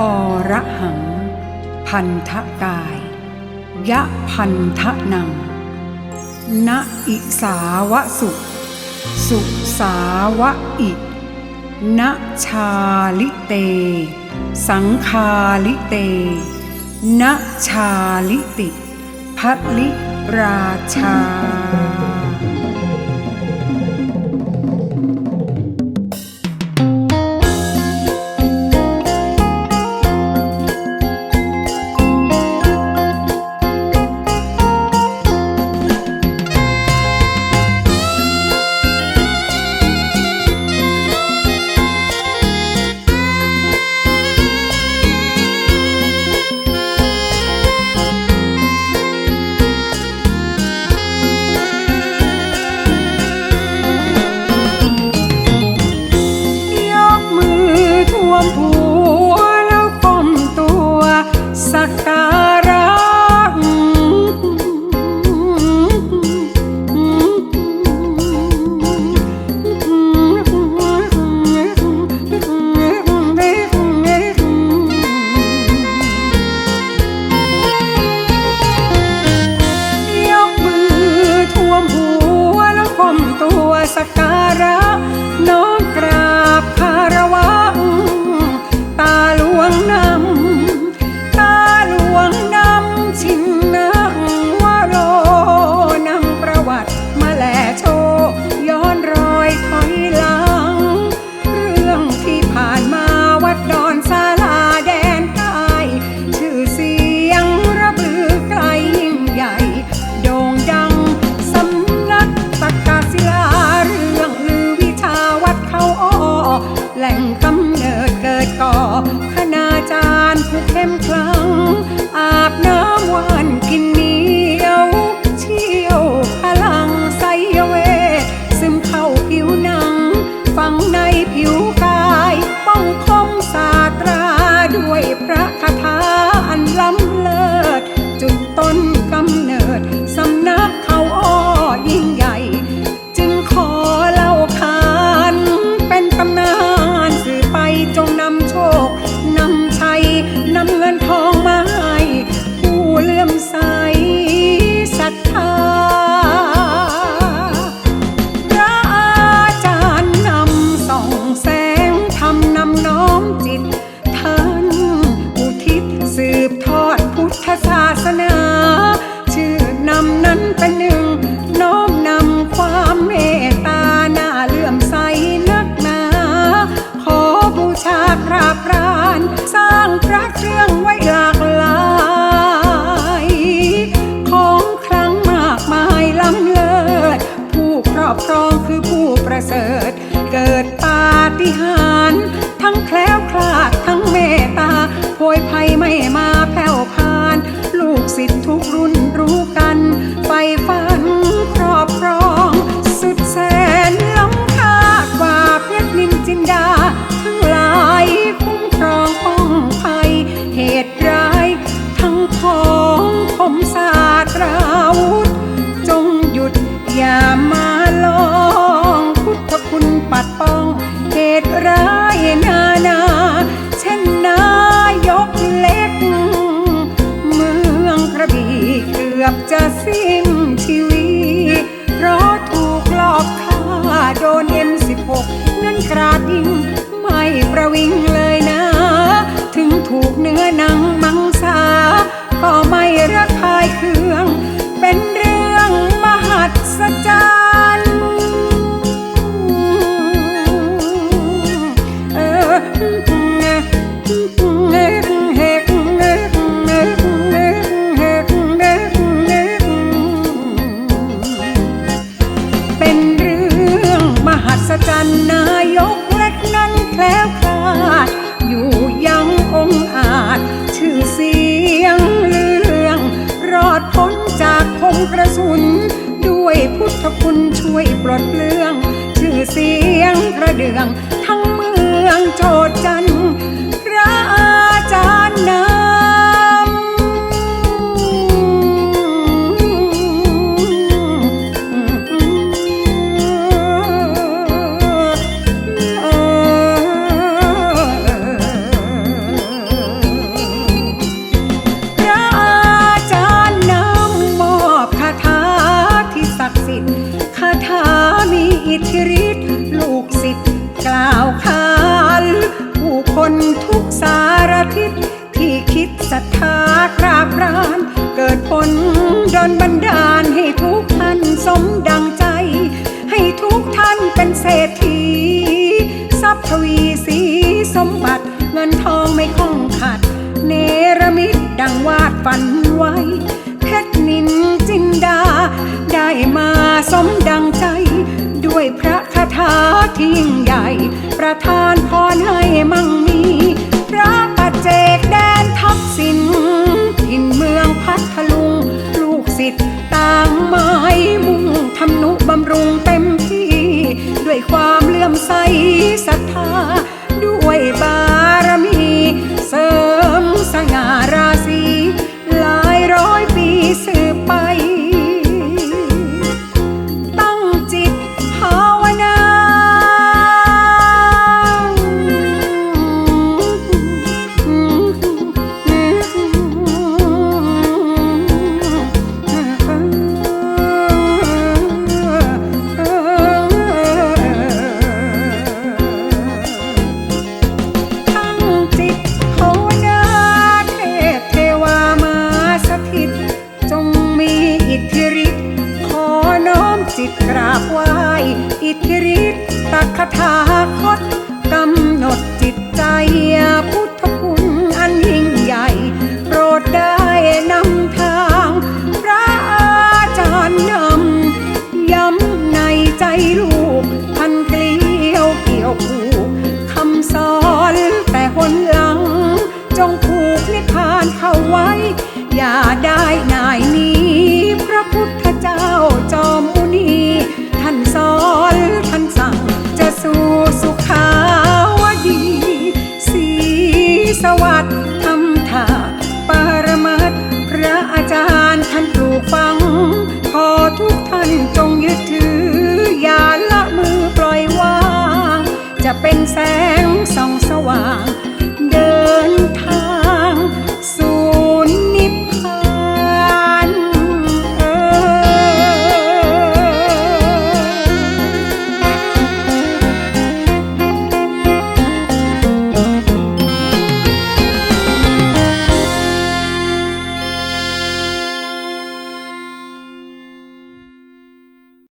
อระหัง พันทะกาย ยะพันทะนังนะอิสาวสุ สุสาวะอิณชาลิเต สังคาลิเตณชาลิติพัลิราชา แหล่งกำเนิดเกิดก่อคณาจารย์ผู้เข้มคลัง อาบน้ำวัน behind. กนั้นกระดิ่งไม่ประวิงเลยนะ ถึงถูกเนื้อหนังมังสา ก็ไม่ระคายเคือง เดือง ทั้งเมืองโจดจันพระอาจารย์นำพระอาจารย์นำมอบคาถาที่ศักดิ์สิทธิ์คาถามีอิทธิฤท นบันดาลให้ทุกท่านสมดังใจ ให้ทุกท่านเป็นเศรษฐีทรัพย์ทวีสีสมบัติเงินทองไม่คล่องขัด เนรมิตดังวาดฝันไว้ เพชรนินจินดา ได้มาสมดังใจ ด้วยพระคาถาที่ยิ่งใหญ่ ประทานพรให้มั่งมี พระปัจเจกแดนทักษิณถิ่นเมืองพัทลุงิทธิ์ต่างไม้มุ่งทำนุบำรุงเต็มที่ ด้วยความเลื่อมใสศรัทธา ด้วยบารมี เสริมสง่า วายอิทธิฤทธิ์ตักคถาคตกำหนดจิตใจพุทธคุณอันยิ่งใหญ่ โปรดได้นำทาง พระอาจารย์นำย้ำในใจลูก พันเกลียวเกี่ยวผูกคำสอนแต่หนหลัง จงผูกนิพพานเข้าไว้ อย่าได้